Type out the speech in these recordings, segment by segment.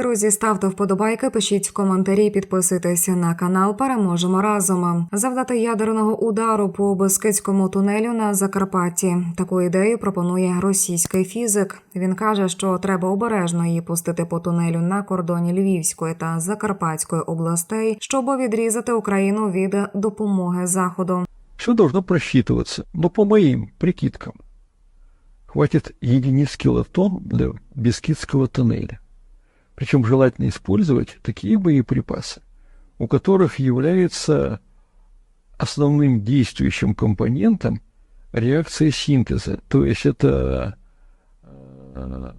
Друзі, ставте вподобайки, пишіть коментарі, підписуйтесь на канал. Переможемо разом. Завдати ядерного удару по Бескидському тунелю на Закарпатті. Таку ідею пропонує російський фізик. Він каже, що треба обережно її пустити по тунелю на кордоні Львівської та Закарпатської областей, щоб відрізати Україну від допомоги заходу. Все должно просчитываться. Но по моим прикидкам, хватит единиц килотонн для Бескидского тоннеля. Причем желательно использовать такие боеприпасы, у которых является основным действующим компонентом реакция синтеза. То есть это э,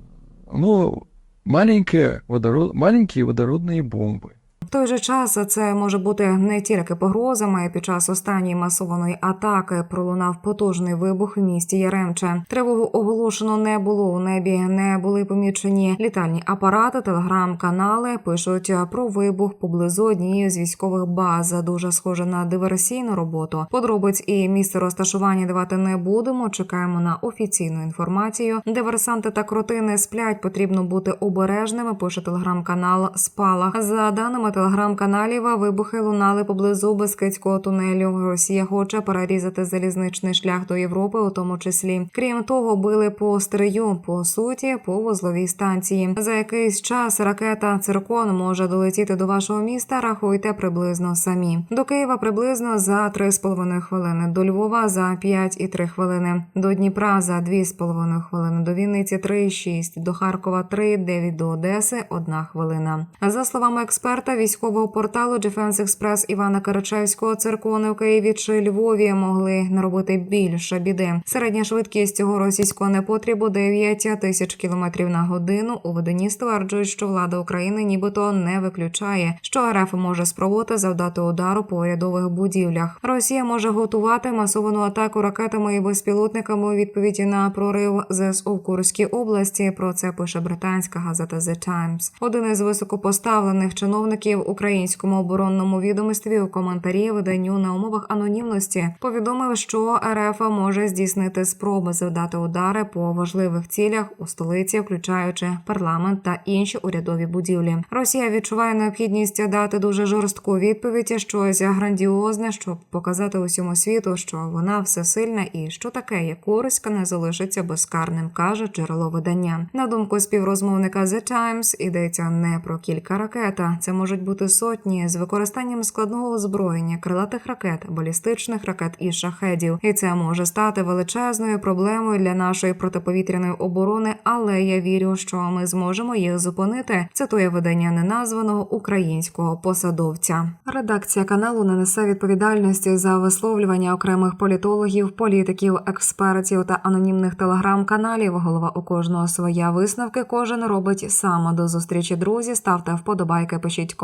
ну, маленькая водород, маленькие водородные бомбы. Той же час це може бути не тільки погрозами. Під час останньої масованої атаки пролунав потужний вибух в місті Яремче. Тривогу оголошено не було у небі. Не були помічені літальні апарати. Телеграм-канали пишуть про вибух поблизу однієї з військових баз. Дуже схоже на диверсійну роботу. Подробиць і місце розташування давати не будемо. Чекаємо на офіційну інформацію. Диверсанти та кроти не сплять. Потрібно бути обережними. Пише телеграм-канал Спалах. За даними телеграм-каналів, вибухи лунали поблизу Бескидського тунелю. Росія хоче перерізати залізничний шлях до Європи, у тому числі. Крім того, били по стрию, по суті, по вузловій станції. За якийсь час ракета циркон може долетіти до вашого міста. Рахуйте приблизно самі. До Києва приблизно за 3,5 хвилини. До Львова за 5,3 хвилини. До Дніпра за 2,5 хвилини. До Вінниці 3,6. До Харкова 3,9. До Одеси 1 хвилина. За словами експерта військового порталу Defense Express Івана Карачевського, циркони в Києві чи Львові могли наробити більше біди. Середня швидкість цього російського непотрібу 9 тисяч кілометрів на годину. У виданні стверджують, що влада України нібито не виключає, що РФ може спробувати завдати удару по урядових будівлях. Росія може готувати масовану атаку ракетами і безпілотниками у відповіді на прорив ЗСУ в Курській області. Про це пише британська газета The Times. Один із високопоставлених чиновників українському оборонному відомстві у коментарі виданню на умовах анонімності повідомив, що РФ може здійснити спроби завдати удари по важливих цілях у столиці, включаючи парламент та інші урядові будівлі. Росія відчуває необхідність дати дуже жорстку відповідь, щось грандіозне, щоб показати усьому світу, що вона всесильна і що таке, як Курська не залишиться безкарним, каже джерело видання. На думку співрозмовника The Times, йдеться не про кілька ракет. Це можуть бути сотні з використанням складного озброєння, крилатих ракет, балістичних ракет і шахедів. І це може стати величезною проблемою для нашої протиповітряної оборони. Але я вірю, що ми зможемо їх зупинити. Цитує видання неназваного українського посадовця. Редакція каналу не несе відповідальності за висловлювання окремих політологів, політиків, експертів та анонімних телеграм-каналів. Голова у кожного своя висновки. Кожен робить сам. До зустрічі, друзі. Ставте вподобайки, пишіть